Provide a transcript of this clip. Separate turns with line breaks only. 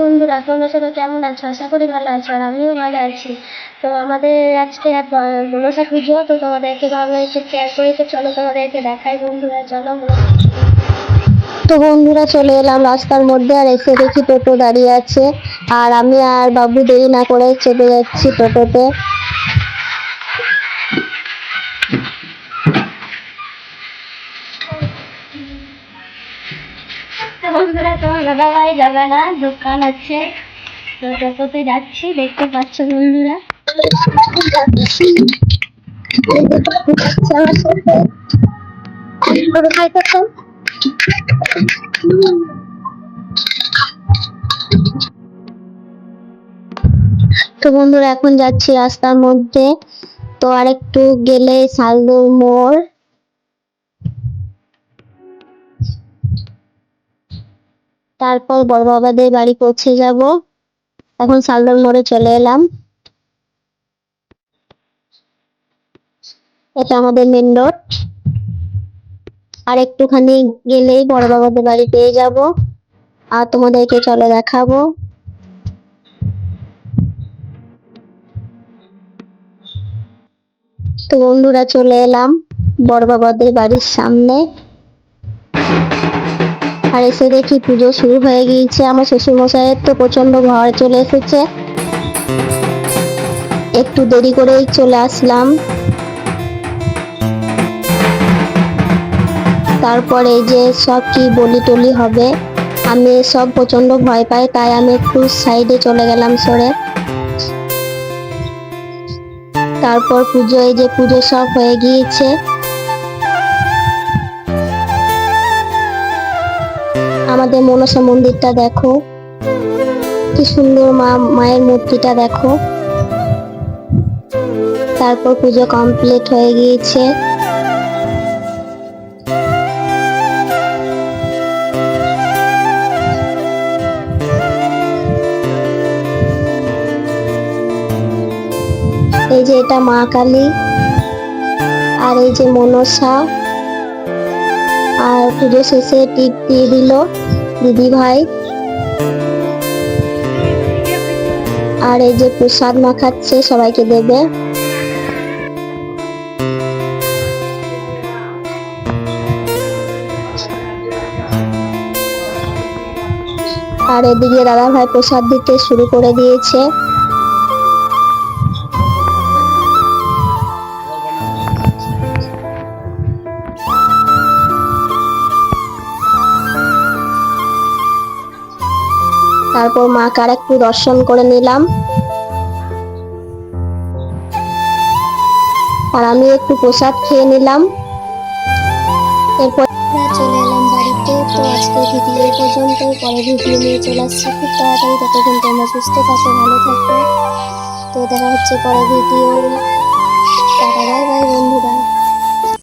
বন্ধুরা, তোমরা সবাই কেমন আছো? আশা করি ভালো আছো আর আমিও ভালো আছি। তো আমাদের আজকে মনসা পুজো, তো তোমাদেরকে ভালো হয়েছে শেয়ার করে তো চলো তোমাদেরকে দেখাই বন্ধুরা, চলো তো বন্ধুরা, চলে এলাম রাস্তার মধ্যে আর এসে দেখি টোটো দাঁড়িয়ে আছে। আর আমি আর বাবু দেরি না করে চেপে যাচ্ছি টোটোতে। বন্ধুরা, তোমার দাদা ভাই যাবে না? দোকান আছে। তো টোটোতে যাচ্ছি, দেখতে পাচ্ছ বন্ধুরা। তো বন্ধুরা, এখন যাচ্ছি রাস্তার মধ্যে। তো আর একটু গেলে শালদুর মোড়। তারপর বড় বাবাদের বাড়ি পৌঁছে যাব। এখন শালদর মোড়ে চলে এলাম। এটা আমাদের মেন রোড আর একটুখানি গেলেই বড় বাবাদের বাড়ি পেয়ে যাব। আর তোমাদেরকে চলে দেখাবো। তো বন্ধুরা চলে এলাম বড় বাবাদের বাড়ির সামনে। আর এসে দেখি পুজো শুরু হয়ে গিয়েছে। আমার শ্বশুর মশাইয়ের তো প্রচণ্ড ঘর চলে এসেছে। একটু দেরি করেই চলে আসলাম। তারপরে যে সব কি বলি টলি হবে, আমি সব প্রচণ্ড ভয় পাই, তাই আমি একটু সাইডে চলে গেলাম সরে। তারপর পুজো, এই যে পুজো সব হয়ে গিয়েছে। আমাদের মনসা মন্দিরটা দেখো। কি সুন্দর মা, মায়ের মূর্তিটা দেখো। তারপর পুজো কমপ্লিট হয়ে গিয়েছে। এই যে এটা মা কালী। আর এই যে মনসা। আর পুজো শেষে টিপ দিয়ে দিল, দিদি ভাই। আর এই যে প্রসাদ মাখাচ্ছে সবাইকে দেবে। আর এদিকে দাদা ভাই প্রসাদ দিতে শুরু করে দিয়েছে। তারপর মাকে আর একটু দর্শন করে নিলাম। আর আমি একটু প্রসাদ খেয়ে নিলাম। এরপর চলে এলাম বাড়িতে। তো আজকে ভিডিও এই পর্যন্ত পরে ভিডিও নিয়ে চলে আসছি। খুব তাড়াতাড়ি। ততক্ষণ তোমরা সুস্থ থাকো, ভালো থাকো। তো দেখা হচ্ছে পরে ভিডিও টাটা, বাই বাই, বন্ধুরা।